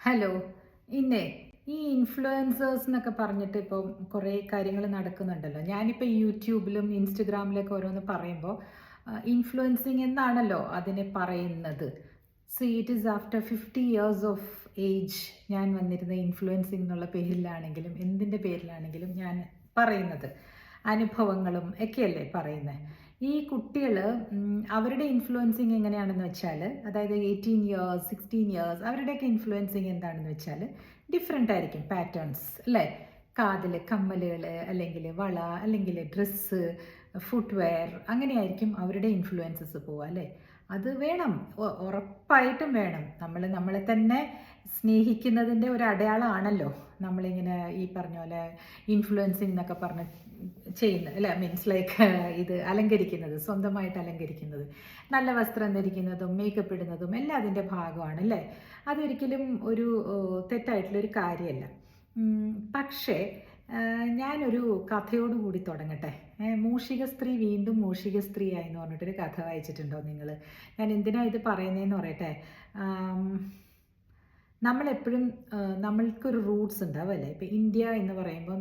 Hello ഇന്നേ ഈ influencers എന്നൊക്കെ പറഞ്ഞിട്ട് ഇപ്പം കുറേ കാര്യങ്ങൾ നടക്കുന്നുണ്ടല്ലോ. ഞാനിപ്പോൾ യൂട്യൂബിലും ഇൻസ്റ്റഗ്രാമിലൊക്കെ ഓരോന്ന് പറയുമ്പോൾ ഇൻഫ്ലുവൻസിങ് എന്നാണല്ലോ അതിനെ പറയുന്നത്. See it is after fifty years of age ഞാൻ വന്നിരുന്ന ഇൻഫ്ലുവൻസിങ് എന്നുള്ള പേരിലാണെങ്കിലും എന്തിന്റെ പേരിലാണെങ്കിലും ഞാൻ പറയുന്നത്. അനുഭവങ്ങളും ഒക്കെയല്ലേ പറയുന്നത് ഈ കുട്ടികൾ അവരുടെ ഇൻഫ്ലുവൻസിങ് എങ്ങനെയാണെന്ന് വെച്ചാൽ അതായത് എയ്റ്റീൻ ഇയേഴ്സ് സിക്സ്റ്റീൻ ഇയേഴ്സ് അവരുടെയൊക്കെ ഇൻഫ്ലുവൻസിങ് എന്താണെന്ന് വെച്ചാൽ ഡിഫറെന്റ് ആയിരിക്കും പാറ്റേൺസ് അല്ലേ? കാതിൽ കമ്മലുകൾ അല്ലെങ്കിൽ വള അല്ലെങ്കിൽ ഡ്രസ്സ് ഫുട്വെയർ അങ്ങനെയായിരിക്കും അവരുടെ ഇൻഫ്ലുവൻസസ് പോവുക അല്ലേ? അത് വേണം ഉറപ്പായിട്ടും വേണം. നമ്മൾ നമ്മളെ തന്നെ സ്നേഹിക്കുന്നതിന്റെ ഒരു അടയാളമാണല്ലോ നമ്മളിങ്ങനെ ഈ പറഞ്ഞ പോലെ ഇൻഫ്ലുവൻസിങ് എന്നൊക്കെ പറഞ്ഞ് ചെയ്യുന്നത് അല്ല മീൻസ് ലൈക്ക് ഇത് അലങ്കരിക്കുന്നത് സ്വന്തമായിട്ട് അലങ്കരിക്കുന്നത്. നല്ല വസ്ത്രം ധരിക്കുന്നതും മേക്കപ്പ് ഇടുന്നതും എല്ലാം അതിന്റെ ഭാഗമാണ് അല്ലേ? അതൊരിക്കലും ഒരു തെറ്റായിട്ടുള്ളൊരു കാര്യമല്ല. പക്ഷേ ഞാനൊരു കഥയോടുകൂടി തുടങ്ങട്ടെ. മൂഷിക സ്ത്രീ വീണ്ടും മൂഷിക സ്ത്രീ ആയി എന്ന് പറഞ്ഞിട്ടൊരു കഥ വായിച്ചിട്ടുണ്ടോ നിങ്ങൾ ഞാൻ എന്തിനാ ഇത് പറയുന്നതെന്ന് പറയട്ടെ? നമ്മളെപ്പോഴും നമ്മൾക്കൊരു റൂട്ട്സ് ഉണ്ടാവും അല്ലേ? ഇപ്പം ഇന്ത്യ എന്ന് പറയുമ്പം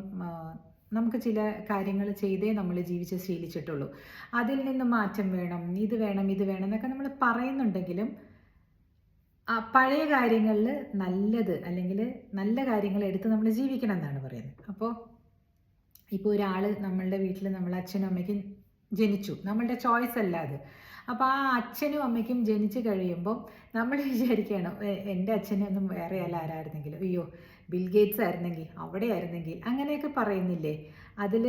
നമുക്ക് ചില കാര്യങ്ങൾ ചെയ്തേ നമ്മൾ ജീവിച്ച് ശീലിച്ചിട്ടുള്ളൂ. അതിൽ നിന്ന് മാറ്റം വേണം ഇത് വേണം ഇത് വേണം എന്നൊക്കെ നമ്മൾ പറയുന്നുണ്ടെങ്കിലും പഴയ കാര്യങ്ങളിൽ നല്ലത് അല്ലെങ്കിൽ നല്ല കാര്യങ്ങൾ എടുത്ത് നമ്മൾ ജീവിക്കണം എന്നാണ് പറയുന്നത്. അപ്പോൾ ഇപ്പോൾ ഒരാൾ നമ്മളുടെ വീട്ടിൽ നമ്മളെ അച്ഛനും അമ്മയ്ക്കും ജനിച്ചു. നമ്മളുടെ ചോയ്സ് അല്ല അത്. അപ്പോൾ ആ അച്ഛനും അമ്മയ്ക്കും ജനിച്ചു കഴിയുമ്പോൾ നമ്മൾ വിചാരിക്കണം "എ- എന്റെ അച്ഛനൊന്നും വേറെ അല്ല ആരായിരുന്നെങ്കിലും. അയ്യോ ബിൽ ഗേറ്റ്സ് ആയിരുന്നെങ്കിൽ അവിടെ ആയിരുന്നെങ്കിൽ അങ്ങനെയൊക്കെ പറയുന്നില്ലേ? അതിൽ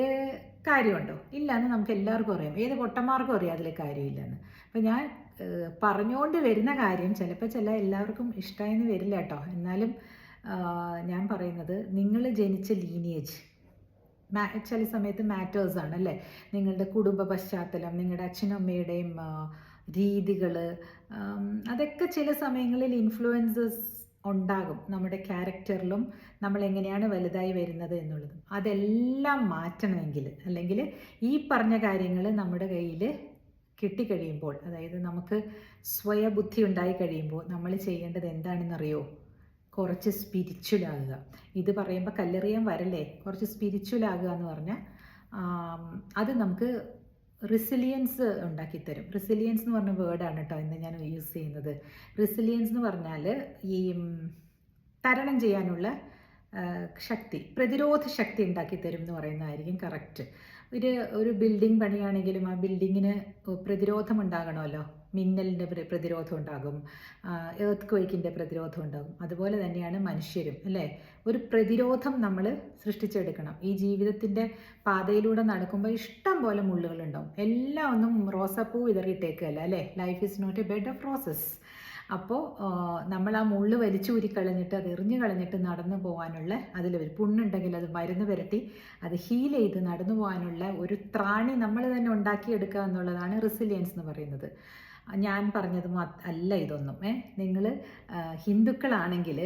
കാര്യമുണ്ടോ? ഇല്ല എന്ന് നമുക്ക് എല്ലാവർക്കും അറിയാം. ഏത് പൊട്ടന്മാർക്കും അറിയാം അതിൽ കാര്യമില്ലെന്ന്. അപ്പം ഞാൻ പറഞ്ഞുകൊണ്ട് വരുന്ന കാര്യം ചിലപ്പോൾ ചില എല്ലാവർക്കും ഇഷ്ടമായെന്ന് വരില്ല കേട്ടോ. എന്നാലും ഞാൻ പറയുന്നത് നിങ്ങൾ ജനിച്ച ലീനിയേജ് ചില സമയത്ത് മാറ്റേഴ്സ് ആണ് അല്ലേ? നിങ്ങളുടെ കുടുംബ പശ്ചാത്തലം നിങ്ങളുടെ അച്ഛനും അമ്മയുടെയും രീതികൾ അതൊക്കെ ചില സമയങ്ങളിൽ ഇൻഫ്ലുവൻസസ് ഉണ്ടാകും നമ്മുടെ ക്യാരക്ടറിലും നമ്മൾ എങ്ങനെയാണ് വലുതായി വരുന്നത് എന്നുള്ളത്. അതെല്ലാം മാറ്റണമെങ്കിൽ അല്ലെങ്കിൽ ഈ പറഞ്ഞ കാര്യങ്ങൾ നമ്മുടെ കയ്യിൽ കിട്ടിക്കഴിയുമ്പോൾ അതായത് നമുക്ക് സ്വയബുദ്ധി ഉണ്ടായി കഴിയുമ്പോൾ നമ്മൾ ചെയ്യേണ്ടത് എന്താണെന്നറിയോ? കുറച്ച് സ്പിരിച്വൽ ആകുക. ഇത് പറയുമ്പോൾ കല്ലെറിയാൻ വരല്ലേ? കുറച്ച് സ്പിരിച്വൽ ആകുക എന്ന് പറഞ്ഞാൽ അത് നമുക്ക് റിസിലിയൻസ് ഉണ്ടാക്കിത്തരും. റിസിലിയൻസ് എന്ന് പറഞ്ഞ വേർഡാണ് കേട്ടോ ഇന്ന് ഞാൻ യൂസ് ചെയ്യുന്നത്. റിസിലിയൻസ് എന്ന് പറഞ്ഞാൽ ഈ തരണം ചെയ്യാനുള്ള ശക്തി പ്രതിരോധ ശക്തി ഉണ്ടാക്കി തരും എന്ന് പറയുന്നതായിരിക്കും കറക്റ്റ് ഒരു ഒരു ബിൽഡിംഗ് പണിയാണെങ്കിലും ആ ബിൽഡിങ്ങിന് പ്രതിരോധം ഉണ്ടാകണമല്ലോ. മിന്നലിന്റെ പ്ര- പ്രതിരോധം ഉണ്ടാകും. എർത്ത് ക്വേക്കിന്റെ പ്രതിരോധം ഉണ്ടാകും. അതുപോലെ തന്നെയാണ് മനുഷ്യരും അല്ലേ? ഒരു പ്രതിരോധം നമ്മൾ സൃഷ്ടിച്ചെടുക്കണം. ഈ ജീവിതത്തിന്റെ പാതയിലൂടെ നടക്കുമ്പോൾ ഇഷ്ടം പോലെ മുള്ളുകളുണ്ടാവും. എല്ലാം ഒന്നും റോസപ്പൂ വിതറിയിട്ടേക്കല്ല അല്ലേ? Life is not a bed of roses അപ്പോൾ നമ്മൾ ആ മുള്ളു വലിച്ചു ഊരി കളഞ്ഞിട്ട് അത് എറിഞ്ഞു കളഞ്ഞിട്ട് നടന്നു പോകാനുള്ള അതിൽ ഒരു പുണ്ണുണ്ടെങ്കിൽ അത് മരുന്ന് പുരട്ടി അത് ഹീൽ ചെയ്ത് നടന്നു പോകാനുള്ള ഒരു ത്രാണി നമ്മൾ തന്നെ ഉണ്ടാക്കിയെടുക്കുക എന്നുള്ളതാണ് റെസിലിയൻസ് എന്ന് പറയുന്നത്. ഞാൻ പറഞ്ഞത് അല്ല ഇതൊന്നും. ഏ നിങ്ങൾ ഹിന്ദുക്കളാണെങ്കിൽ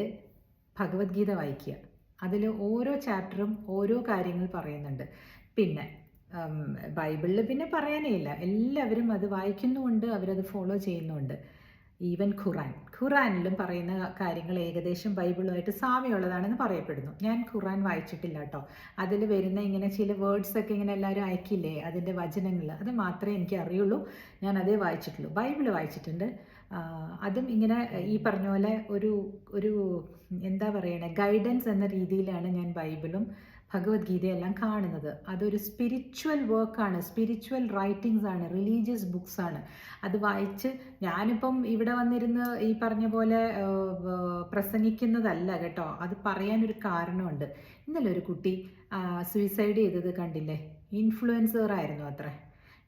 ഭഗവത്ഗീത വായിക്കുക. അതിൽ ഓരോ ചാപ്റ്ററും ഓരോ കാര്യങ്ങൾ പറയുന്നുണ്ട്. പിന്നെ ബൈബിളിൽ പിന്നെ പറയാനേ ഇല്ല. എല്ലാവരും അത് വായിക്കുന്നുമുണ്ട് അവരത് ഫോളോ ചെയ്യുന്നുമുണ്ട്. ഈവൻ ഖുറാൻ. ഖുറാനിലും പറയുന്ന കാര്യങ്ങൾ ഏകദേശം ബൈബിളുമായിട്ട് സാമ്യമുള്ളതാണെന്ന് പറയപ്പെടുന്നു. ഞാൻ ഖുറാൻ വായിച്ചിട്ടില്ല കേട്ടോ അതിൽ വരുന്ന ഇങ്ങനെ ചില വേർഡ്സ് ഒക്കെ ഇങ്ങനെ എല്ലാവരും അയക്കില്ലേ? അതിന്റെ വചനങ്ങൾ. അത് മാത്രമേ എനിക്ക് അറിയുള്ളൂ. ഞാൻ അതേ വായിച്ചിട്ടുള്ളൂ. ബൈബിൾ വായിച്ചിട്ടുണ്ട്. അതും ഇങ്ങനെ ഈ പറഞ്ഞ പോലെ ഒരു ഒരു എന്താ പറയണേ? ഗൈഡൻസ് എന്ന രീതിയിലാണ് ഞാൻ ബൈബിളും ഭഗവത്ഗീതയെല്ലാം കാണുന്നത്. അതൊരു സ്പിരിച്വൽ വർക്കാണ് സ്പിരിച്വൽ റൈറ്റിങ്സ് ആണ്. റിലീജിയസ് ബുക്സ് ആണ്. അത് വായിച്ച് ഞാനിപ്പം ഇവിടെ വന്നിരുന്ന് ഈ പറഞ്ഞ പോലെ പ്രസംഗിക്കുന്നതല്ല കേട്ടോ. അത് പറയാനൊരു കാരണമുണ്ട്. ഇന്നലെ ഒരു കുട്ടി സൂയിസൈഡ് ചെയ്തത് കണ്ടില്ലേ? ഇൻഫ്ലുവൻസർ ആയിരുന്നു അത്ര.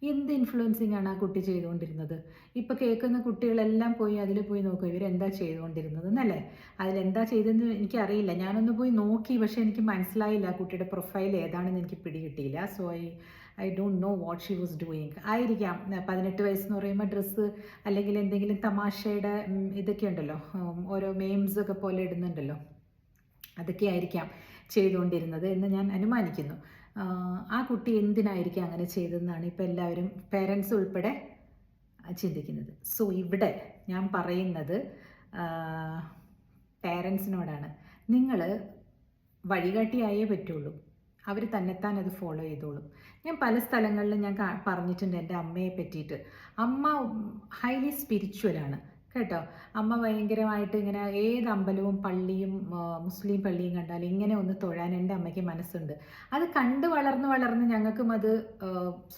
എന്ത് ഇൻഫ്ലുവൻസിങ് ആണ് ആ കുട്ടി ചെയ്തുകൊണ്ടിരുന്നത്? ഇപ്പൊ കേൾക്കുന്ന കുട്ടികളെല്ലാം പോയി അതിൽ പോയി നോക്കുക ഇവരെന്താ ചെയ്തുകൊണ്ടിരുന്നത് എന്നല്ലേ? അതിലെന്താ ചെയ്തതെന്ന് എനിക്കറിയില്ല. ഞാനൊന്ന് പോയി നോക്കി പക്ഷെ എനിക്ക് മനസ്സിലായില്ല ആ കുട്ടിയുടെ പ്രൊഫൈൽ ഏതാണെന്ന് എനിക്ക് പിടികിട്ടിയില്ല. So I I don't know what she was doing ആയിരിക്കാം. പതിനെട്ട് വയസ്സെന്ന് പറയുമ്പോൾ ഡ്രസ്സ് അല്ലെങ്കിൽ എന്തെങ്കിലും തമാശയുടെ ഇതൊക്കെ ഉണ്ടല്ലോ. ഓരോ മെയിംസ് ഒക്കെ പോലെ ഇടുന്നുണ്ടല്ലോ. അതൊക്കെ ആയിരിക്കാം ചെയ്തുകൊണ്ടിരുന്നത് എന്ന് ഞാൻ അനുമാനിക്കുന്നു. ആ കുട്ടി എന്തിനായിരിക്കും അങ്ങനെ ചെയ്തതെന്നാണ് ഇപ്പോൾ എല്ലാവരും പേരൻസ് ഉൾപ്പെടെ ചിന്തിക്കുന്നത്. സോ ഇവിടെ ഞാൻ പറയുന്നത് പേരൻസിനോടാണ് നിങ്ങൾ വഴികാട്ടിയായേ പറ്റുള്ളൂ. അവർ തന്നെത്താൻ അത് ഫോളോ ചെയ്തോളും. ഞാൻ പല സ്ഥലങ്ങളിലും ഞാൻ പറഞ്ഞിട്ടുണ്ട് എന്റെ അമ്മയെ പറ്റിയിട്ട്. അമ്മ ഹൈലി സ്പിരിച്വലാണ് കേട്ടോ? അമ്മ ഭയങ്കരമായിട്ട് ഇങ്ങനെ ഏത് അമ്പലവും പള്ളിയും മുസ്ലിം പള്ളിയും കണ്ടാൽ ഇങ്ങനെ ഒന്ന് തൊഴാൻ എന്റെ അമ്മയ്ക്ക് മനസ്സുണ്ട്. അത് കണ്ട് വളർന്ന് വളർന്ന് ഞങ്ങൾക്കും അത്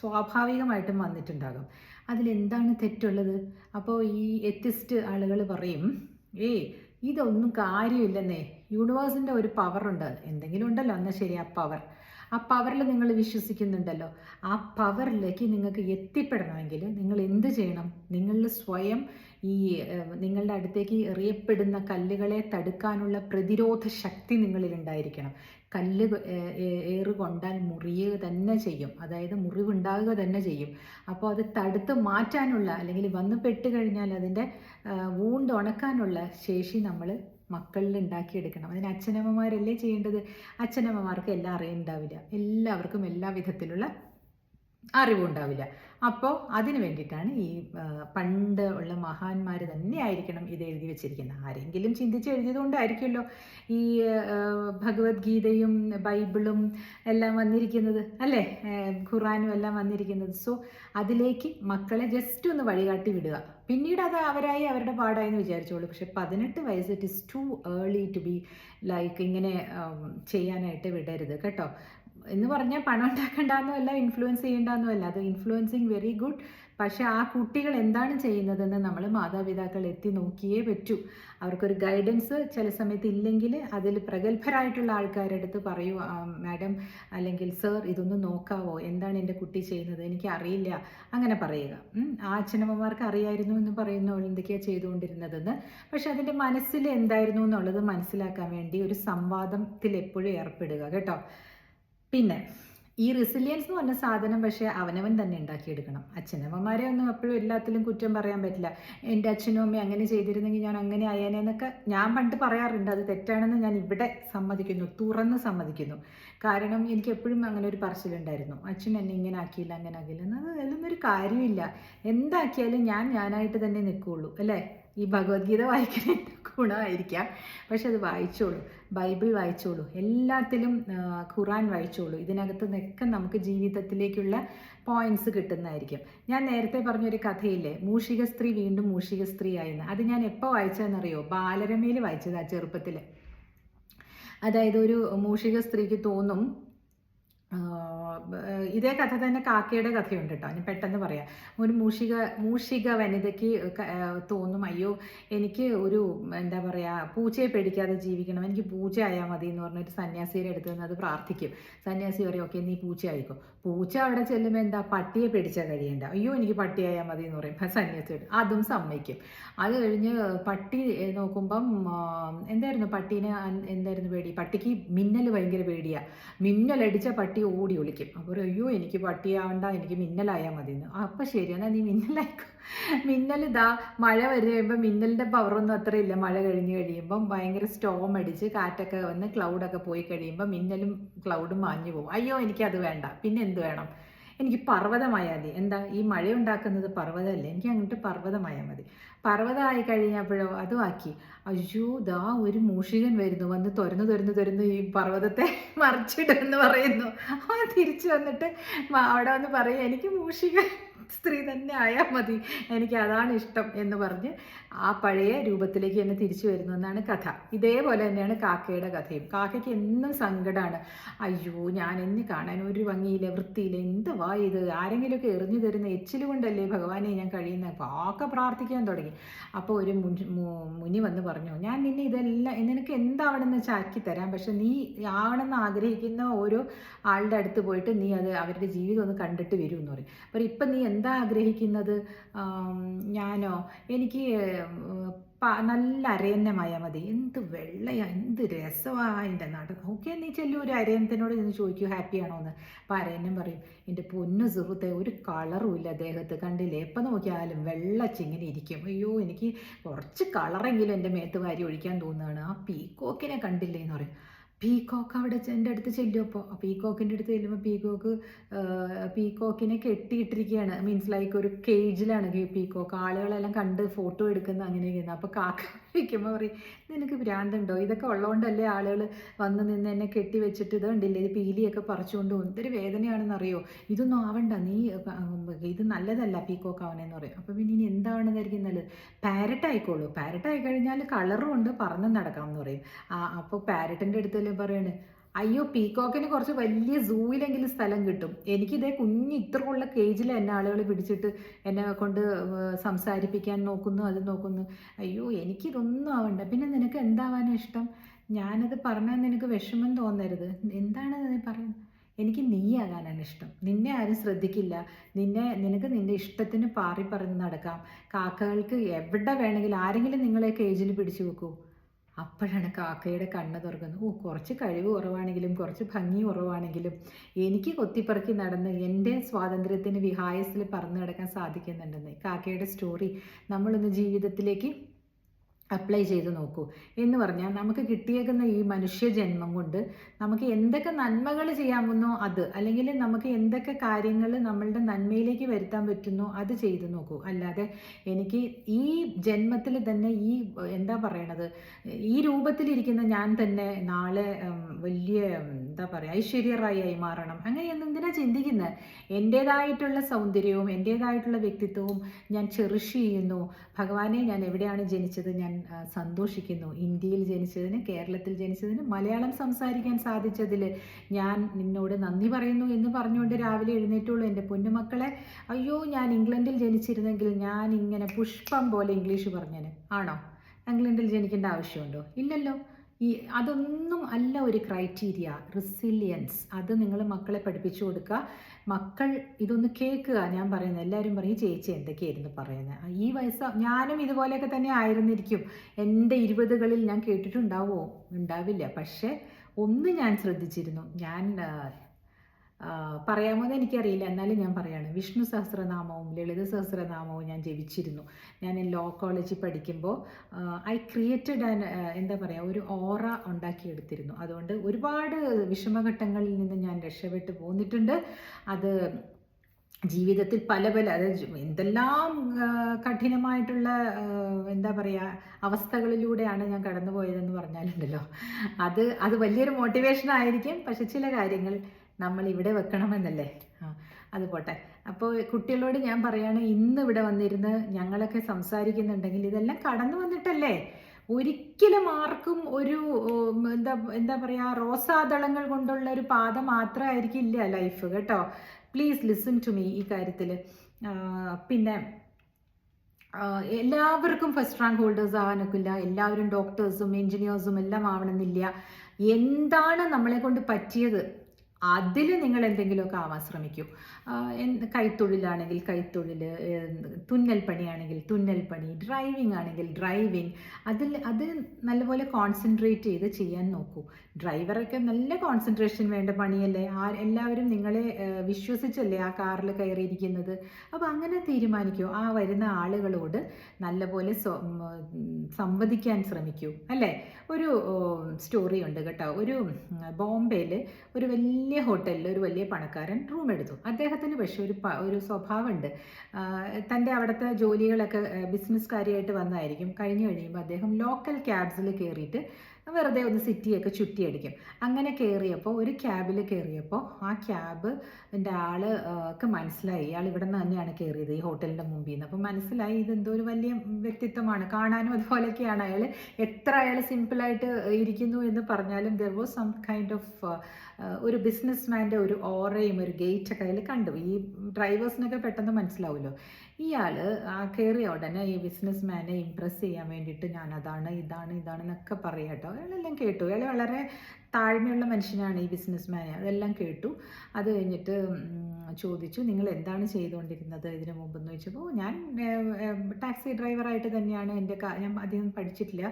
സ്വാഭാവികമായിട്ടും വന്നിട്ടുണ്ടാകും. അതിലെന്താണ് തെറ്റുള്ളത്? അപ്പോൾ ഈ എത്തിസ്റ്റ് ആളുകൾ പറയും ഏയ് ഇതൊന്നും കാര്യമില്ലെന്നേ. യൂണിവേഴ്സിന്റെ ഒരു പവറുണ്ട് എന്തെങ്കിലും ഉണ്ടല്ലോ എന്നാൽ ശരി ആ പവർ. ആ പവറിൽ നിങ്ങൾ വിശ്വസിക്കുന്നുണ്ടല്ലോ. ആ പവറിലേക്ക് നിങ്ങൾക്ക് എത്തിപ്പെടണമെങ്കിൽ നിങ്ങൾ എന്ത് ചെയ്യണം? നിങ്ങളിൽ സ്വയം ഈ നിങ്ങളുടെ അടുത്തേക്ക് എറിയപ്പെടുന്ന കല്ലുകളെ തടുക്കാനുള്ള പ്രതിരോധ ശക്തി നിങ്ങളിൽ ഉണ്ടായിരിക്കണം. കല്ല് ഏഹ്, ഏഹ്, ഏറ് കൊണ്ടാൽ മുറിയുക തന്നെ ചെയ്യും. അതായത് മുറിവുണ്ടാകുക തന്നെ ചെയ്യും. അപ്പോൾ അത് തടുത്ത് മാറ്റാനുള്ള അല്ലെങ്കിൽ വന്ന് പെട്ട് കഴിഞ്ഞാൽ അതിന്റെ വൂണ്ട് ഉണക്കാനുള്ള ശേഷി നമ്മൾ മക്കളിൽ ഉണ്ടാക്കിയെടുക്കണം. അതിന് അച്ഛനമ്മമാരല്ലേ ചെയ്യേണ്ടത്? അച്ഛനമ്മമാർക്ക് എല്ലാം അറിയുന്നുണ്ടാവില്ല എല്ലാവർക്കും എല്ലാ വിധത്തിലുള്ള അറിവുണ്ടാവില്ല. അപ്പോൾ അതിന് വേണ്ടിയിട്ടാണ് ഈ പണ്ട് ഉള്ള മഹാന്മാർ തന്നെ ആയിരിക്കണം ഇത് എഴുതി വെച്ചിരിക്കുന്നത് ആരെങ്കിലും ചിന്തിച്ച് എഴുതിയതുകൊണ്ടായിരിക്കുമല്ലോ ഈ ഭഗവത്ഗീതയും ബൈബിളും എല്ലാം വന്നിരിക്കുന്നത് അല്ലേ? ഖുറാനും എല്ലാം വന്നിരിക്കുന്നത്. സോ അതിലേക്ക് മക്കളെ ജസ്റ്റ് ഒന്ന് വഴികാട്ടി വിടുക. പിന്നീട് അത് അവരായി അവരുടെ പാടായി എന്ന് വിചാരിച്ചോളൂ. പക്ഷെ പതിനെട്ട് വയസ്സ് it is too early to be like ഇങ്ങനെ ചെയ്യാനായിട്ട് വിടരുത്. കേട്ടോ? എന്ന് പറഞ്ഞാൽ പണം ഉണ്ടാക്കണ്ടെന്നല്ല ഇൻഫ്ലുവൻസ് ചെയ്യേണ്ടെന്നല്ല അത് ഇൻഫ്ലുവൻസിങ് വെരി ഗുഡ് പക്ഷെ ആ കുട്ടികൾ എന്താണ് ചെയ്യുന്നതെന്ന് നമ്മൾ മാതാപിതാക്കൾ എത്തി നോക്കിയേ പറ്റൂ. അവർക്കൊരു ഗൈഡൻസ് ചില സമയത്ത് ഇല്ലെങ്കിൽ അതിൽ പ്രഗത്ഭരായിട്ടുള്ള ആൾക്കാരുടെ അടുത്ത് പറയൂ മാഡം അല്ലെങ്കിൽ സർ ഇതൊന്ന് നോക്കാവോ? എന്താണ് എന്റെ കുട്ടി ചെയ്യുന്നത്? എനിക്ക് അറിയില്ല അങ്ങനെ പറയുക. ആ അച്ഛനമ്മമാർക്ക് അറിയായിരുന്നു എന്ന് പറയുന്ന എന്തൊക്കെയാണ് ചെയ്തുകൊണ്ടിരുന്നതെന്ന്. പക്ഷെ അതിന്റെ മനസ്സിൽ എന്തായിരുന്നു എന്നുള്ളത് മനസ്സിലാക്കാൻ വേണ്ടി ഒരു സംവാദത്തിൽ എപ്പോഴും ഏർപ്പെടുക കേട്ടോ. പിന്നെ ഈ റെസിലിയൻസ് എന്ന് പറഞ്ഞ സാധനം പക്ഷേ അവനവൻ തന്നെ ഉണ്ടാക്കിയെടുക്കണം. അച്ഛനമ്മമാരെ ഒന്നും എപ്പോഴും എല്ലാത്തിലും കുറ്റം പറയാൻ പറ്റില്ല. എന്റെ അച്ഛനും അമ്മയും അങ്ങനെ ചെയ്തിരുന്നെങ്കിൽ ഞാൻ അങ്ങനെ ആയേനെ ഞാൻ പണ്ട് പറയാറുണ്ട്. അത് തെറ്റാണെന്ന് ഞാൻ ഇവിടെ സമ്മതിക്കുന്നു തുറന്ന് സമ്മതിക്കുന്നു. കാരണം എനിക്ക് എപ്പോഴും അങ്ങനെ ഒരു പറച്ചിലുണ്ടായിരുന്നു. അച്ഛൻ എന്നെ ഇങ്ങനെ ആക്കിയില്ല അങ്ങനെ ആക്കിയില്ല എന്നത് അതിലൊന്നും ഒരു കാര്യമില്ല. എന്താക്കിയാലും ഞാൻ ഞാനായിട്ട് തന്നെ നിൽക്കുകയുള്ളൂ അല്ലേ? ഈ ഭഗവത്ഗീത വായിക്കുന്നതിന്റെ ഗുണമായിരിക്കാം. പക്ഷെ അത് വായിച്ചോളൂ. ബൈബിൾ വായിച്ചോളൂ. എല്ലാത്തിലും ഖുറാൻ വായിച്ചോളൂ. ഇതിനകത്ത് നിന്നൊക്കെ നമുക്ക് ജീവിതത്തിലേക്കുള്ള പോയിന്റ്സ് കിട്ടുന്നതായിരിക്കും. ഞാൻ നേരത്തെ പറഞ്ഞൊരു കഥയില്ലേ? മൂഷിക സ്ത്രീ വീണ്ടും മൂഷിക സ്ത്രീ ആയിരുന്നു അത് ഞാൻ എപ്പോൾ വായിച്ചതെന്നറിയോ? ബാലരമയിൽ വായിച്ചത് ചെറുപ്പത്തിൽ അതായത് ഒരു മൂഷിക സ്ത്രീക്ക് തോന്നും ഇതേ കഥ തന്നെ കാക്കയുടെ കഥയുണ്ട് കേട്ടോ ഞാൻ പെട്ടെന്ന് പറയാം. ഒരു മൂഷിക മൂഷിക വനിതയ്ക്ക് തോന്നും അയ്യോ എനിക്ക് ഒരു എന്താ പറയുക പൂച്ചയെ പേടിക്കാതെ ജീവിക്കണം. എനിക്ക് പൂച്ച ആയാൽ മതി എന്ന് പറഞ്ഞൊരു സന്യാസിയുടെ അടുത്ത് നിന്ന് അത് പ്രാർത്ഥിക്കും. സന്യാസി പറയും ഓക്കെ നീ പൂച്ച ആയിക്കോ. പൂച്ച അവിടെ ചെല്ലുമ്പോൾ എന്താ പട്ടിയെ പേടിച്ചാൽ കഴിയണ്ട. അയ്യോ എനിക്ക് പട്ടിയായാൽ മതി എന്ന് പറയും. സന്യാസി അതും സമ്മതിക്കും. അത് കഴിഞ്ഞ് പട്ടി നോക്കുമ്പം എന്തായിരുന്നു പട്ടീനെ എന്തായിരുന്നു പേടി? പട്ടിക്ക് മിന്നൽ ഭയങ്കര പേടിയാ. മിന്നലടിച്ച പട്ടി ഓടി ഒളിക്കും. അപ്പോൾ അയ്യോ എനിക്ക് പട്ടിയാവണ്ട എനിക്ക് മിന്നലായാൽ മതി എന്ന് അപ്പം ശരി എന്നാൽ നീ മിന്നലായിക്കോ. മിന്നൽ ഇതാ മഴ വരെ കഴിയുമ്പോൾ മിന്നലിന്റെ പവറൊന്നും അത്ര ഇല്ല മഴ കഴിഞ്ഞ് കഴിയുമ്പം ഭയങ്കര സ്റ്റോം അടിച്ച് കാറ്റൊക്കെ വന്ന് ക്ലൗഡൊക്കെ പോയി കഴിയുമ്പോൾ മിന്നലും ക്ലൗഡും മാഞ്ഞു പോകും. അയ്യോ എനിക്കത് വേണ്ട. പിന്നെ എന്ത് വേണം? എനിക്ക് പർവതമായാൽ മതി. എന്താ ഈ മഴ ഉണ്ടാക്കുന്നത് പർവതമല്ലേ? എനിക്ക് അങ്ങോട്ട് പർവതമായാൽ മതി. പർവതമായി കഴിഞ്ഞപ്പോഴോ അതും ആക്കി. അയ്യോ ദാ ഒരു മൂഷികൻ വരുന്നു. വന്ന് തുരന്ന് തുരന്ന് തുരന്ന് ഈ പർവതത്തെ മറിച്ചിടുമെന്ന് പറയുന്നു. അവൻ തിരിച്ചു വന്നിട്ട് അവിടെ വന്ന് പറയും എനിക്ക് മൂഷിക സ്ത്രീ തന്നെ ആയാൽ മതി. എനിക്ക് അതാണ് ഇഷ്ടം എന്ന് പറഞ്ഞ് ആ പഴയ രൂപത്തിലേക്ക് തന്നെ തിരിച്ചു വരുന്നു എന്നാണ് കഥ. ഇതേപോലെ തന്നെയാണ് കാക്കയുടെ കഥയും. കാക്കയ്ക്ക് എന്നും സങ്കടമാണ് അയ്യോ ഞാൻ എന്നെ കാണാൻ ഒരു ഭംഗിയില്ല. വൃത്തിയില്ല. എന്തുവാ ഇത്? ആരെങ്കിലുമൊക്കെ എറിഞ്ഞു തരുന്ന എച്ചിലുകൊണ്ടല്ലേ ഭഗവാനെ ഞാൻ കഴിയുന്നത് കാക്ക പ്രാർത്ഥിക്കാൻ തുടങ്ങി. അപ്പോൾ ഒരു മുനി വന്ന് പറഞ്ഞു ഞാൻ നിന്നെ ഇതെല്ലാം നിനക്ക് എന്താവണമെന്ന് വെച്ചാൽ ആക്കി തരാം. പക്ഷെ നീ ആവണമെന്ന് ആഗ്രഹിക്കുന്ന ഓരോ ആളുടെ അടുത്ത് പോയിട്ട് നീ അത് അവരുടെ ജീവിതം ഒന്ന് കണ്ടിട്ട് വരും എന്ന് പറയും. അപ്പോൾ ഇപ്പം നീ എന്താ ആഗ്രഹിക്കുന്നത്? ഞാനോ? എനിക്ക് നല്ല അരയന്നമായാൽ മതി. എന്ത് വെള്ളയാ എന്ത് രസമാണ് അതിന്റെ നാട് ഓക്കെ നീ ചെല്ലു ഒരു അരയന്നത്തിനോട് ചെന്ന് ചോദിക്കൂ ഹാപ്പിയാണോ എന്ന് അപ്പം അരയന്നം പറയും എന്റെ പൊന്നു സുഹൃത്തെ ഒരു കളറും ഇല്ല ദേഹത്ത്. കണ്ടില്ലേ എപ്പോൾ നോക്കിയാലും വെള്ളച്ചിങ്ങനെ ഇരിക്കും. അയ്യോ എനിക്ക് കുറച്ച് കളറെങ്കിലും എന്റെ മേത്ത് വാരി ഒഴിക്കാൻ തോന്നുകയാണ്. ആ പീക്കോക്കിനെ കണ്ടില്ലേ എന്ന് പറയും. പീക്കോക്ക് അവിടെ എന്റെ അടുത്ത് ചെല്ലുമ്പോൾ പീക്കോക്കിന്റെ അടുത്ത് ചെല്ലുമ്പോൾ പീകോക്ക് പീകോക്കിനെ കെട്ടിയിട്ടിരിക്കുകയാണ്. മീൻസ് ലൈക്ക് ഒരു കേജിലാണ് പീകോക്ക് ആളുകളെല്ലാം കണ്ട് ഫോട്ടോ എടുക്കുന്ന അങ്ങനെയൊക്കെയാണ്. അപ്പോൾ കാക്ക വയ്ക്കുമ്പോൾ പറയും നിനക്ക് ഭ്രാന്തുണ്ടോ? ഇതൊക്കെ ഉള്ളതുകൊണ്ടല്ലേ ആളുകൾ വന്ന് നിന്ന് എന്നെ കെട്ടി വെച്ചിട്ട് ഇത് കണ്ടില്ലേ? ഇത് പീലിയൊക്കെ പറിച്ചുകൊണ്ട് പോകും എന്തൊരു വേദനയാണെന്ന് അറിയോ ഇതൊന്നും ആവണ്ട. നീ ഇത് നല്ലതല്ല പീക്കോക്ക് ആവണെന്ന് പറയും. അപ്പോൾ പിന്നെ ഇനി എന്താണെന്നായിരിക്കും നല്ലത് പാരറ്റ് ആയിക്കോളൂ പാരറ്റ് ആയി കഴിഞ്ഞാൽ കളറും ഉണ്ട് പറന്ന് നടക്കാം എന്ന് പറയും അപ്പോൾ പാരറ്റിന്റെ അടുത്തല്ലേ പറയണ് അയ്യോ പീക്കോക്കിന് കുറച്ച് വലിയ സൂവിലെങ്കിലും സ്ഥലം കിട്ടും. എനിക്കിതേ കുഞ്ഞ് ഇത്രയുള്ള കേജിൽ എന്നെ ആളുകൾ പിടിച്ചിട്ട് എന്നെ കൊണ്ട് സംസാരിപ്പിക്കാൻ നോക്കുന്നു അത് നോക്കുന്നു. അയ്യോ എനിക്കിതൊന്നും ആവണ്ട. പിന്നെ നിനക്ക് എന്താവാനും ഇഷ്ടം? ഞാനത് പറഞ്ഞാൽ നിനക്ക് വിഷമം തോന്നരുത്. എന്താണ് നീ പറയുന്നത്? എനിക്ക് നീയാകാനാണ് ഇഷ്ടം. നിന്നെ ആരും ശ്രദ്ധിക്കില്ല. നിന്നെ നിനക്ക് നിന്റെ ഇഷ്ടത്തിന് പാറി പറഞ്ഞ് നടക്കാം. കാക്കകൾക്ക് എവിടെ വേണമെങ്കിലും ആരെങ്കിലും നിങ്ങളെ കേജിൽ പിടിച്ചു വെക്കൂ. അപ്പോഴാണ് കാക്കയുടെ കണ്ണ് തുറക്കുന്നത്. ഓ കുറച്ച് കഴിവ് കുറവാണെങ്കിലും കുറച്ച് ഭംഗി കുറവാണെങ്കിലും എനിക്ക് കൊത്തിപ്പറക്കി നടന്ന് എന്റെ സ്വാതന്ത്ര്യത്തിന് വിഹായസിൽ പറന്നു കിടക്കാൻ സാധിക്കുന്നുണ്ടെന്ന്. കാക്കയുടെ സ്റ്റോറി നമ്മളൊന്ന് ജീവിതത്തിലേക്ക് അപ്ലൈ ചെയ്ത് നോക്കൂ. എന്ന് പറഞ്ഞാൽ നമുക്ക് കിട്ടിയേക്കുന്ന ഈ മനുഷ്യജന്മം കൊണ്ട് നമുക്ക് എന്തൊക്കെ നന്മകൾ ചെയ്യാമെന്നോ അത് അല്ലെങ്കിൽ നമുക്ക് എന്തൊക്കെ കാര്യങ്ങൾ നമ്മളുടെ നന്മയിലേക്ക് വരുത്താൻ പറ്റുന്നോ അത് ചെയ്ത് നോക്കൂ. അല്ലാതെ എനിക്ക് ഈ ജന്മത്തിൽ തന്നെ ഈ എന്താ പറയണത് ഈ രൂപത്തിലിരിക്കുന്ന ഞാൻ തന്നെ നാളെ വലിയ എന്താ പറയുക ഐശ്വര്യറായി മാറണം. അങ്ങനെ എന്തിനാ ചിന്തിക്കുന്നത് എന്റേതായിട്ടുള്ള സൗന്ദര്യവും എന്റേതായിട്ടുള്ള വ്യക്തിത്വവും ഞാൻ ചെറിഷ് ചെയ്യുന്നു. ഭഗവാനെ ഞാൻ എവിടെയാണ് ജനിച്ചത്? ഞാൻ സന്തോഷിക്കുന്നു. ഇന്ത്യയിൽ ജനിച്ചതിന് കേരളത്തിൽ ജനിച്ചതിന് മലയാളം സംസാരിക്കാൻ സാധിച്ചതിൽ ഞാൻ നിന്നോട് നന്ദി പറയുന്നു എന്ന് പറഞ്ഞുകൊണ്ട് രാവിലെ എഴുന്നേറ്റുള്ളൂ. എന്റെ പൊന്നുമക്കളെ അയ്യോ ഞാൻ ഇംഗ്ലണ്ടിൽ ജനിച്ചിരുന്നെങ്കിൽ ഞാൻ ഇങ്ങനെ പുഷ്പം പോലെ ഇംഗ്ലീഷ് പറഞ്ഞേനെ. ആണോ? ഇംഗ്ലണ്ടിൽ ജനിക്കേണ്ട ആവശ്യമുണ്ടോ? ഇല്ലല്ലോ. ഈ അതൊന്നും അല്ല ഒരു ക്രൈറ്റീരിയ റിസിലിയൻസ് അത് നിങ്ങൾ മക്കളെ പഠിപ്പിച്ചു കൊടുക്കുക മക്കൾ ഇതൊന്ന് കേൾക്കുക. ഞാൻ പറയുന്നത് എല്ലാവരും പറയും "ഈ ചേച്ചി എന്തൊക്കെയായിരുന്നു പറയുന്നത് ഈ വയസ്സ് ഞാനും ഇതുപോലെയൊക്കെ തന്നെ ആയിരുന്നിരിക്കും. എന്റെ ഇരുപതുകളിൽ ഞാൻ കേട്ടിട്ടുണ്ടാവുമോ ഉണ്ടാവില്ല. പക്ഷേ ഒന്ന് ഞാൻ ശ്രദ്ധിച്ചിരുന്നു. ഞാൻ പറയാമോ എന്ന് എനിക്കറിയില്ല. എന്നാലും ഞാൻ പറയാണ്. വിഷ്ണു സഹസ്രനാമവും ലളിത സഹസ്രനാമവും ഞാൻ ജപിച്ചിരുന്നു. ഞാൻ ലോ കോളേജിൽ പഠിക്കുമ്പോൾ ഐ ക്രിയേറ്റഡ് ആൻ എന്താ പറയുക ഒരു ഓറ ഉണ്ടാക്കിയെടുത്തിരുന്നു. അതുകൊണ്ട് ഒരുപാട് വിഷമഘട്ടങ്ങളിൽ നിന്ന് ഞാൻ രക്ഷപ്പെട്ടു പോന്നിട്ടുണ്ട്. അത് ജീവിതത്തിൽ പല പല അതായത് എന്തെല്ലാം കഠിനമായിട്ടുള്ള എന്താ പറയുക അവസ്ഥകളിലൂടെയാണ് ഞാൻ കടന്നു പോയതെന്ന് പറഞ്ഞാലുണ്ടല്ലോ. അത് അത് വലിയൊരു മോട്ടിവേഷൻ ആയിരിക്കും. പക്ഷെ ചില കാര്യങ്ങൾ നമ്മൾ ഇവിടെ വെക്കണമെന്നല്ലേ അത് പോട്ടെ. അപ്പോൾ കുട്ടികളോട് ഞാൻ പറയാണ് ഇന്ന് ഇവിടെ വന്നിരുന്ന് ഞങ്ങളൊക്കെ സംസാരിക്കുന്നുണ്ടെങ്കിൽ ഇതെല്ലാം കടന്നു വന്നിട്ടല്ലേ? ഒരിക്കലും ആർക്കും ഒരു എന്താ എന്താ പറയുക റോസാദളങ്ങൾ കൊണ്ടുള്ള ഒരു പാത മാത്രമായിരിക്കില്ല ലൈഫ് കേട്ടോ. പ്ലീസ് ലിസൺ ടു മീ ഈ കാര്യത്തിൽ പിന്നെ എല്ലാവർക്കും ഫസ്റ്റ് റാങ്ക് ഹോൾഡേഴ്സ് ആവാനൊക്കില്ല. എല്ലാവരും ഡോക്ടേഴ്സും എൻജിനീയേഴ്സും എല്ലാം ആവണമെന്നില്ല. എന്താണ് നമ്മളെ കൊണ്ട് പറ്റിയത്? അതിൽ നിങ്ങൾ എന്തെങ്കിലുമൊക്കെ ആവാൻ ശ്രമിക്കൂ. കൈത്തൊഴിലാണെങ്കിൽ കൈത്തൊഴിൽ തുന്നൽ പണിയാണെങ്കിൽ തുന്നൽ പണി ഡ്രൈവിംഗ് ആണെങ്കിൽ ഡ്രൈവിംഗ് അതിൽ അത് നല്ലപോലെ കോൺസെൻട്രേറ്റ് ചെയ്ത് ചെയ്യാൻ നോക്കൂ. ഡ്രൈവറൊക്കെ നല്ല കോൺസെൻട്രേഷൻ വേണ്ട പണിയല്ലേ? ആ എല്ലാവരും നിങ്ങളെ വിശ്വസിച്ചല്ലേ ആ കാറിൽ കയറിയിരിക്കുന്നത്? അപ്പോൾ അങ്ങനെ തീരുമാനിക്കൂ. ആ വരുന്ന ആളുകളോട് നല്ലപോലെ സംവദിക്കാൻ ശ്രമിക്കൂ. അല്ലേ? ഒരു സ്റ്റോറി ഉണ്ട് കേട്ടോ. ഒരു ബോംബെയിൽ ഒരു വലിയ ഹോട്ടലിൽ ഒരു വലിയ പണക്കാരൻ റൂം എടുത്തു. അദ്ദേഹത്തിന് പക്ഷേ ഒരു ഒരു സ്വഭാവമുണ്ട്. തന്റെ അവിടുത്തെ ജോലികളൊക്കെ ബിസിനസ്സുകാരിയായിട്ട് വന്നായിരിക്കും. കഴിഞ്ഞു കഴിയുമ്പോൾ അദ്ദേഹം ലോക്കൽ ക്യാബ്സിൽ കയറിയിട്ട് വെറുതെ ഒന്ന് സിറ്റിയൊക്കെ ചുറ്റിയടിക്കും. അങ്ങനെ കയറിയപ്പോൾ ഒരു ക്യാബിൽ കയറിയപ്പോൾ ആ ക്യാബ് എന്റെ ഒക്കെ മനസ്സിലായി. ഇയാൾ ഇവിടെ നിന്ന് തന്നെയാണ് കയറിയത് ഈ ഹോട്ടലിന്റെ മുമ്പിൽ നിന്ന്. അപ്പോൾ മനസ്സിലായി ഇതെന്തോ ഒരു വലിയ വ്യക്തിത്വമാണ്. കാണാനും അതുപോലെയൊക്കെയാണ് അയാൾ. എത്ര അയാൾ സിമ്പിളായിട്ട് ഇരിക്കുന്നു എന്ന് പറഞ്ഞാലും there was some kind of ഒരു ബിസിനസ് മാന്റെ ഒരു ഓറയും ഒരു ഗേറ്റ് ഒക്കെ അതിൽ കണ്ടു. ഈ ഡ്രൈവേഴ്സിനൊക്കെ പെട്ടെന്ന് മനസ്സിലാവുമല്ലോ. ഇയാൾ കയറിയ ഉടനെ ഈ ബിസിനസ്മാനെ ഇമ്പ്രസ് ചെയ്യാൻ വേണ്ടിയിട്ട് ഞാൻ അതാണ് ഇതാണ് ഇതാണെന്നൊക്കെ പറയാം കേട്ടോ. അയാളെല്ലാം കേട്ടു. അയാൾ വളരെ താഴ്മയുള്ള മനുഷ്യനാണ് ഈ ബിസിനസ്മാനെ. അതെല്ലാം കേട്ടു. അത് കഴിഞ്ഞിട്ട് ചോദിച്ചു നിങ്ങൾ എന്താണ് ചെയ്തുകൊണ്ടിരുന്നത് ഇതിനു മുമ്പെന്ന് ചോദിച്ചപ്പോൾ "ഓ, ഞാൻ ടാക്സി ഡ്രൈവറായിട്ട് തന്നെയാണ് എന്റെ ഞാൻ അധികം പഠിച്ചിട്ടില്ല.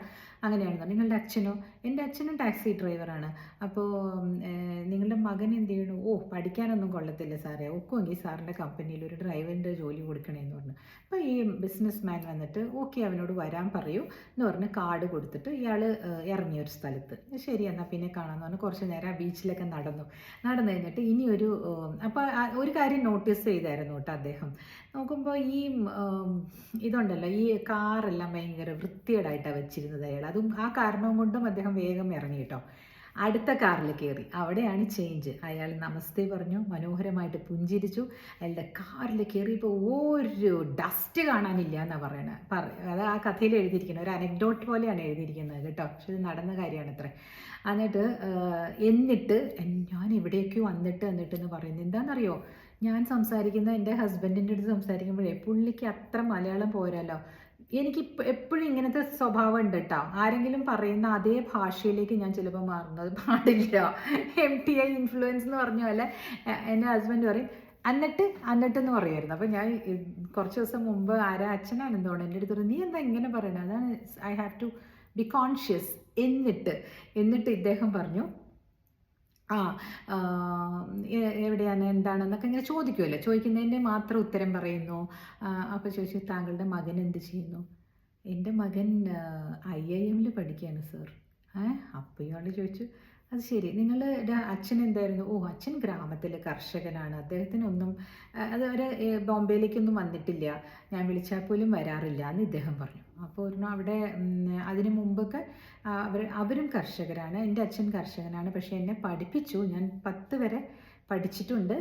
അങ്ങനെയാണെന്ന് നിങ്ങളുടെ അച്ഛനോ? എന്റെ അച്ഛനും ടാക്സി ഡ്രൈവറാണ്. അപ്പോൾ നിങ്ങളുടെ മകൻ എന്ത് ചെയ്യണു? ഓ പഠിക്കാനൊന്നും കൊള്ളത്തില്ല സാറേ. ഒക്കുമെങ്കിൽ സാറിന്റെ കമ്പനിയിൽ ഒരു ഡ്രൈവറിന്റെ ജോലി കൊടുക്കണേന്ന് പറഞ്ഞു. അപ്പോൾ ഈ ബിസിനസ് മാൻ വന്നിട്ട് ഓക്കെ അവനോട് വരാൻ പറയൂ എന്ന് പറഞ്ഞ് കാർഡ് കൊടുത്തിട്ട് ഇയാൾ ഇറങ്ങിയ ഒരു സ്ഥലത്ത്. ശരി എന്നാൽ പിന്നെ കാണാമെന്ന് പറഞ്ഞ് കുറച്ച് നേരം ആ ബീച്ചിലൊക്കെ നടന്നു. നടന്നു കഴിഞ്ഞിട്ട് ഇനി ഒരു അപ്പോൾ ഒരു കാര്യം നോട്ടീസ് ചെയ്തായിരുന്നു കേട്ടോ അദ്ദേഹം. നോക്കുമ്പോൾ ഈ ഇതുണ്ടല്ലോ ഈ കാറെല്ലാം ഭയങ്കര വൃത്തികേടായിട്ടാണ് വെച്ചിരുന്നത് അയാൾ. അതും ആ കാരണവും കൊണ്ടും അദ്ദേഹം വേഗം ഇറങ്ങി കേട്ടോ. അടുത്ത കാറിൽ കയറി. അവിടെയാണ് ചേഞ്ച് അയാൾ നമസ്തേ പറഞ്ഞു മനോഹരമായിട്ട് പുഞ്ചിരിച്ചു. അയാളുടെ കാറിൽ കയറിയപ്പോൾ ഒരു ഡസ്റ്റ് കാണാനില്ല എന്നാണ് പറയണത് പറ അത് ആ കഥയിൽ എഴുതിയിരിക്കുന്നത്. ഒരു അനക്ഡോട്ട് പോലെയാണ് എഴുതിയിരിക്കുന്നത് കേട്ടോ. പക്ഷെ ഇത് നടന്ന കാര്യമാണ് അത്ര എന്നിട്ട് എന്നിട്ട് ഞാൻ എവിടെയൊക്കെ വന്നിട്ട് എന്നിട്ട് എന്ന് പറയുന്നത് എന്താണെന്നറിയോ? ഞാൻ സംസാരിക്കുന്ന എന്റെ ഹസ്ബൻഡിന്റെ അടുത്ത് സംസാരിക്കുമ്പോഴേ പുള്ളിക്ക് അത്ര മലയാളം പോരല്ലോ എനിക്ക് എപ്പോഴും ഇങ്ങനത്തെ സ്വഭാവം ഉണ്ട് കേട്ടോ ആരെങ്കിലും പറയുന്ന അതേ ഭാഷയിലേക്ക് ഞാൻ ചിലപ്പോൾ മാറുന്നത് പാടില്ല. എം ടി ഐ ഇൻഫ്ലുവൻസ് എന്ന് പറഞ്ഞ പോലെ എന്റെ ഹസ്ബൻഡ് പറയും എന്നിട്ട് എന്നിട്ട് എന്ന് പറയുമായിരുന്നു അപ്പോൾ ഞാൻ കുറച്ച് ദിവസം മുമ്പ് ആരാ അച്ഛനാണെന്ന് തോന്നുന്നു. എന്റെ അടുത്ത് നീ എന്താ ഇങ്ങനെ പറയണത് അതാണ് I have to be conscious എന്നിട്ട് എന്നിട്ട് ഇദ്ദേഹം പറഞ്ഞു ആ എവിടെയാണ് എന്താണെന്നൊക്കെ ഇങ്ങനെ ചോദിക്കുമല്ലോ ചോദിക്കുന്നതിന്റെ മാത്രം ഉത്തരം പറയുന്നു. അപ്പോൾ ചോദിച്ചു താങ്കളുടെ മകൻ എന്ത് ചെയ്യുന്നു? എന്റെ മകൻ ഐ ഐ എമ്മിൽ പഠിക്കുകയാണ് സർ. ഏ അപ്പോൾ ഇയാൾ ചോദിച്ചു അത് ശരി. നിങ്ങളുടെ അച്ഛൻ എന്തായിരുന്നു? ഓ അച്ഛൻ ഗ്രാമത്തിലെ കർഷകനാണ്. അദ്ദേഹത്തിനൊന്നും അത് ഒരു ബോംബെയിലേക്കൊന്നും വന്നിട്ടില്ല. ഞാൻ വിളിച്ചാൽ പോലും വരാറില്ല എന്ന് ഇദ്ദേഹം പറഞ്ഞു. അപ്പോൾ ഒരെണ്ണം അവിടെ അതിനു മുമ്പൊക്കെ അവർ അവരും കർഷകരാണ്. എന്റെ അച്ഛൻ കർഷകനാണ്. പക്ഷേ എന്നെ പഠിപ്പിച്ചു. ഞാൻ പത്ത് വരെ പഠിച്ചിട്ടുണ്ട്.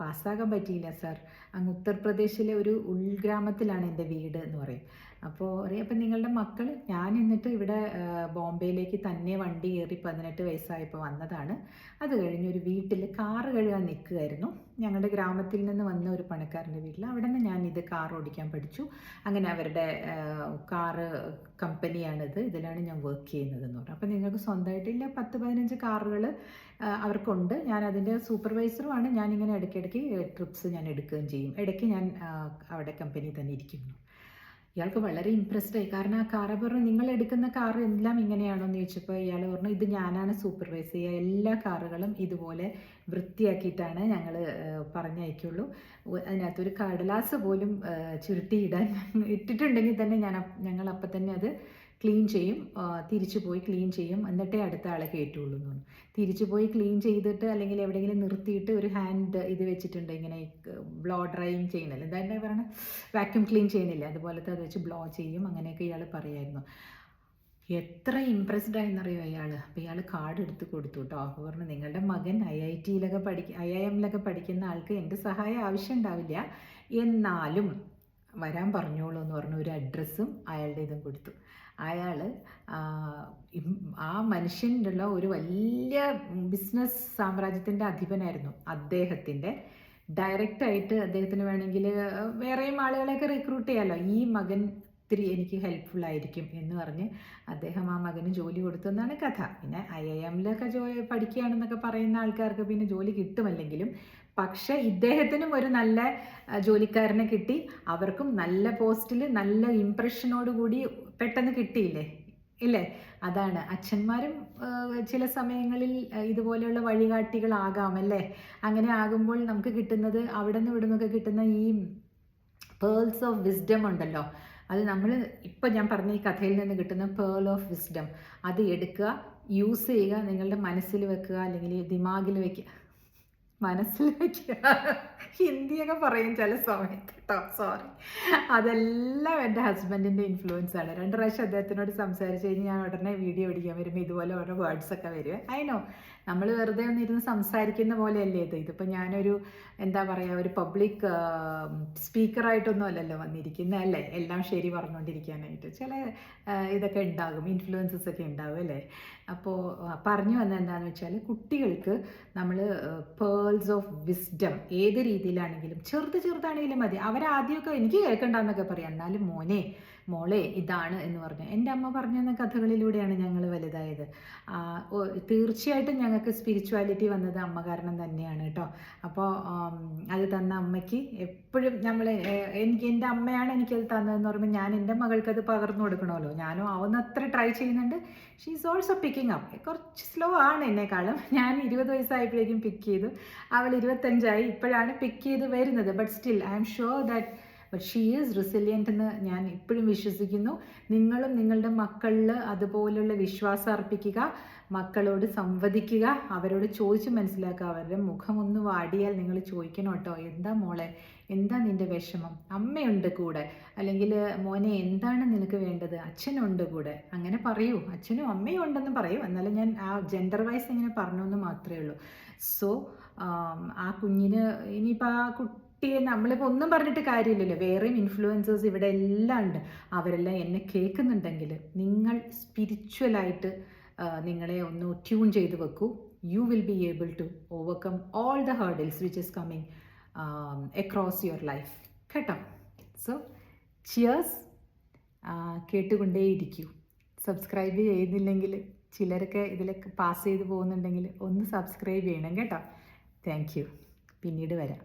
പാസ്സാകാൻ പറ്റിയില്ല സാർ. അങ്ങ് ഉത്തർപ്രദേശിലെ ഒരു ഉൾഗ്രാമത്തിലാണ് എന്റെ വീട് എന്ന് പറയും. അപ്പോൾ അപ്പം നിങ്ങളുടെ മക്കൾ ഞാൻ എന്നിട്ട് ഇവിടെ ബോംബെയിലേക്ക് തന്നെ വണ്ടി കയറി പതിനെട്ട് വയസ്സായപ്പോൾ വന്നതാണ്. അത് കഴിഞ്ഞ് ഒരു വീട്ടിൽ കാറ് കഴുകാൻ നിൽക്കുകയായിരുന്നു. ഞങ്ങളുടെ ഗ്രാമത്തിൽ നിന്ന് വന്ന ഒരു പണക്കാരന്റെ വീട്ടിൽ അവിടെ നിന്ന് ഞാൻ ഇത് കാർ ഓടിക്കാൻ പഠിച്ചു. അങ്ങനെ അവരുടെ കാറ് കമ്പനിയാണിത്. ഇതിലാണ് ഞാൻ വർക്ക് ചെയ്യുന്നത് പറഞ്ഞു. അപ്പോൾ നിങ്ങൾക്ക് സ്വന്തമായിട്ടില്ല പത്ത് പതിനഞ്ച് കാറുകൾ അവർക്കുണ്ട്. ഞാൻ അതിന്റെ സൂപ്പർവൈസറുമാണ് ഞാനിങ്ങനെ ഇടയ്ക്കിടയ്ക്ക് ട്രിപ്സ് ഞാൻ എടുക്കുകയും ചെയ്യും. ഇടയ്ക്ക് ഞാൻ അവിടെ കമ്പനി തന്നെ ഇരിക്കുന്നു. ഇയാൾക്ക് വളരെ ഇമ്പ്രസ്ഡ് ആയി. കാരണം ആ കാറ് പറഞ്ഞു നിങ്ങൾ എടുക്കുന്ന കാർ എല്ലാം ഇങ്ങനെയാണോ എന്ന് ചോദിച്ചപ്പോൾ ഇയാൾ പറഞ്ഞു ഇത് ഞാനാണ് സൂപ്പർവൈസ് ചെയ്യുക. എല്ലാ കാറുകളും ഇതുപോലെ വൃത്തിയാക്കിയിട്ടാണ് ഞങ്ങൾ പറഞ്ഞയക്കുള്ളൂ. അതിനകത്തൊരു കടലാസ് പോലും ചുരുട്ടിയിടാൻ ഇട്ടിട്ടുണ്ടെങ്കിൽ തന്നെ ഞാൻ ഞങ്ങൾ അപ്പം തന്നെ അത് ക്ലീൻ ചെയ്യും. തിരിച്ചു പോയി ക്ലീൻ ചെയ്യും. എന്നിട്ടേ അടുത്ത ആളെ കയറ്റുള്ളൂ എന്ന് തിരിച്ചു പോയി ക്ലീൻ ചെയ്തിട്ട് അല്ലെങ്കിൽ എവിടെയെങ്കിലും നിർത്തിയിട്ട് ഒരു ഹാൻഡ് ഇത് വെച്ചിട്ടുണ്ട് ഇങ്ങനെ ബ്ലോ ഡ്രൈയിങ് ചെയ്യുന്നില്ല? എന്താ പറയുന്നത് വാക്യൂം ക്ലീൻ ചെയ്യുന്നില്ല? അതുപോലത്തെ അത് വെച്ച് ബ്ലോ ചെയ്യും. അങ്ങനെയൊക്കെ ഇയാൾ പറയായിരുന്നു. എത്ര ഇമ്പ്രസ്ഡ് ആയെന്നറിയോ അയാൾ അപ്പോൾ ഇയാൾ കാർഡ് എടുത്ത് കൊടുത്തു കേട്ടോ അപ്പോൾ പറഞ്ഞു നിങ്ങളുടെ മകൻ ഐ ഐ ടിയിലൊക്കെ പഠിക്ക ഐ ഐ എമ്മിലൊക്കെ പഠിക്കുന്ന ആൾക്ക് എന്റെ സഹായം ആവശ്യം ഉണ്ടാവില്ല. എന്നാലും വരാൻ പറഞ്ഞോളൂ എന്ന് പറഞ്ഞു. ഒരു അഡ്രസ്സും അയാളുടെ ഇതും കൊടുത്തു. അയാൾ ആ മനുഷ്യന്റെ ഉള്ള ഒരു വലിയ ബിസിനസ് സാമ്രാജ്യത്തിന്റെ അധിപനായിരുന്നു അദ്ദേഹത്തിന്റെ. ഡയറക്റ്റായിട്ട് അദ്ദേഹത്തിന് വേണമെങ്കിൽ വേറെയും ആളുകളെയൊക്കെ റിക്രൂട്ട് ചെയ്യാമല്ലോ ഈ മകൻ ഒത്തിരി എനിക്ക് ഹെൽപ്ഫുൾ ആയിരിക്കും എന്ന് പറഞ്ഞ് അദ്ദേഹം ആ മകന് ജോലി കൊടുത്തു എന്നാണ് കഥ. പിന്നെ ഐ ഐ എമ്മിലൊക്കെ ജോ പഠിക്കുകയാണെന്നൊക്കെ പറയുന്ന ആൾക്കാർക്ക് പിന്നെ ജോലി കിട്ടുമല്ലെങ്കിലും പക്ഷെ ഇദ്ദേഹത്തിനും ഒരു നല്ല ജോലിക്കാരനെ കിട്ടി. അവർക്കും നല്ല പോസ്റ്റിൽ നല്ല ഇമ്പ്രഷനോട് കൂടി പെട്ടെന്ന് കിട്ടിയില്ലേ? ഇല്ലേ? അതാണ്. അച്ഛന്മാരും ചില സമയങ്ങളിൽ ഇതുപോലെയുള്ള വഴികാട്ടികളാകാം അല്ലേ? അങ്ങനെ ആകുമ്പോൾ നമുക്ക് കിട്ടുന്നത് അവിടെ നിന്ന് ഇവിടെ നിന്നൊക്കെ കിട്ടുന്ന ഈ പേൾസ് ഓഫ് വിസ്ഡം ഉണ്ടല്ലോ. അത് നമ്മൾ ഇപ്പം ഞാൻ പറഞ്ഞ ഈ കഥയിൽ നിന്ന് കിട്ടുന്ന പേൾ ഓഫ് വിസ്ഡം അത് എടുക്കുക യൂസ് ചെയ്യുക നിങ്ങളുടെ മനസ്സിൽ വെക്കുക അല്ലെങ്കിൽ ദിമാഗിൽ വെക്കുക. മനസ്സിൽ വെക്കുക. ഹിന്ദിയൊക്കെ പറയും ചില സമയത്ത് കേട്ടോ. സോറി അതെല്ലാം എന്റെ ഹസ്ബൻഡിന്റെ ഇൻഫ്ലുവൻസ് ആണ്. രണ്ട് പ്രാവശ്യം അദ്ദേഹത്തിനോട് സംസാരിച്ച് കഴിഞ്ഞ് ഞാൻ ഉടനെ വീഡിയോ പിടിക്കാൻ വരുമ്പോൾ ഇതുപോലെ ഓരോ വേർഡ്സൊക്കെ വരും. അതിനോ നമ്മൾ വെറുതെ ഒന്നിരുന്ന് സംസാരിക്കുന്ന പോലെയല്ലേ ഇത്. ഇതിപ്പോൾ ഞാനൊരു എന്താ പറയുക ഒരു പബ്ലിക് സ്പീക്കറായിട്ടൊന്നും അല്ലല്ലോ വന്നിരിക്കുന്നത് അല്ലേ? എല്ലാം ശരി പറഞ്ഞുകൊണ്ടിരിക്കാനായിട്ട് ചില ഇതൊക്കെ ഉണ്ടാകും. ഇൻഫ്ലുവൻസസ് ഒക്കെ ഉണ്ടാകും അല്ലേ? അപ്പോൾ പറഞ്ഞു വന്നത് എന്താണെന്ന് വെച്ചാൽ കുട്ടികൾക്ക് നമ്മൾ പേൾസ് ഓഫ് വിസ്ഡം ഏത് രീതിയിലാണെങ്കിലും ചെറുത് ചെറുതാണെങ്കിലും മതി. അവരാദ്യമൊക്കെ എനിക്ക് കേൾക്കണ്ടെന്നൊക്കെ പറയാം. എന്നാലും മോനെ മോളെ ഇതാണ് എന്ന് പറഞ്ഞു. എന്റെ അമ്മ പറഞ്ഞു കഥകളിലൂടെയാണ് ഞങ്ങൾ വലുതായത്. തീർച്ചയായിട്ടും ഞങ്ങൾക്ക് സ്പിരിച്വാലിറ്റി വന്നത് അമ്മ കാരണം തന്നെയാണ് കേട്ടോ. അപ്പോൾ അത് തന്ന അമ്മയ്ക്ക് എപ്പോഴും നമ്മൾ എനിക്ക് എന്റെ അമ്മയാണ് എനിക്കത് തന്നതെന്ന് പറയുമ്പോൾ ഞാൻ എന്റെ മകൾക്ക് അത് പകർന്നു കൊടുക്കണമല്ലോ. ഞാനും ആവുന്നത്ര ട്രൈ ചെയ്യുന്നുണ്ട്. She is also picking up കുറച്ച് സ്ലോ ആണ് എന്നെക്കാളും. ഞാൻ ഇരുപത് വയസ്സായപ്പോഴേക്കും പിക്ക് ചെയ്തു. അവൾ ഇരുപത്തഞ്ചായി. ഇപ്പോഴാണ് പിക്ക് ചെയ്ത് വരുന്നത്. But still I'm sure that but she is resilient എന്ന് ഞാൻ ഇപ്പോഴും വിശ്വസിക്കുന്നു. നിങ്ങളും നിങ്ങളുടെ മക്കളിൽ അതുപോലുള്ള വിശ്വാസം അർപ്പിക്കുക മക്കളോട് സംവദിക്കുക അവരോട് ചോദിച്ച് മനസ്സിലാക്കുക അവരുടെ മുഖം ഒന്ന് വാടിയാൽ നിങ്ങൾ ചോദിക്കണം കേട്ടോ എന്താ മോളെ? എന്താ നിന്റെ വിഷമം? അമ്മയുണ്ട് കൂടെ? അല്ലെങ്കിൽ മോനെ എന്താണ് നിനക്ക് വേണ്ടത്? അച്ഛനുണ്ട് കൂടെ? അങ്ങനെ പറയൂ. അച്ഛനും അമ്മയും ഉണ്ടെന്ന് പറയൂ. എന്നാലും ഞാൻ ആ ജെൻഡർ വൈസ് ഇങ്ങനെ പറഞ്ഞു എന്ന് മാത്രമേ ഉള്ളൂ. സോ ആ കുഞ്ഞിന് ഇനിയിപ്പോൾ ആ കുട്ടിയെ നമ്മളിപ്പോൾ ഒന്നും പറഞ്ഞിട്ട് കാര്യമില്ലല്ലോ. വേറെയും ഇൻഫ്ലുവൻസേഴ്സ് ഇവിടെ എല്ലാം ഉണ്ട്. അവരെല്ലാം എന്നെ കേൾക്കുന്നുണ്ടെങ്കിൽ നിങ്ങൾ സ്പിരിച്വലായിട്ട് നിങ്ങളെ ഒന്ന് ട്യൂൺ ചെയ്ത് വെക്കൂ. You will be able to overcome all the hurdles which is coming across your life കേട്ടോ? സോ ചിയേഴ്സ് കേട്ടുകൊണ്ടേയിരിക്കൂ. സബ്സ്ക്രൈബ് ചെയ്യുന്നില്ലെങ്കിൽ ചിലരൊക്കെ ഇതിലൊക്കെ പാസ് ചെയ്ത് പോകുന്നുണ്ടെങ്കിൽ ഒന്ന് സബ്സ്ക്രൈബ് ചെയ്യണം കേട്ടോ. താങ്ക് യു പിന്നീട് വരാം.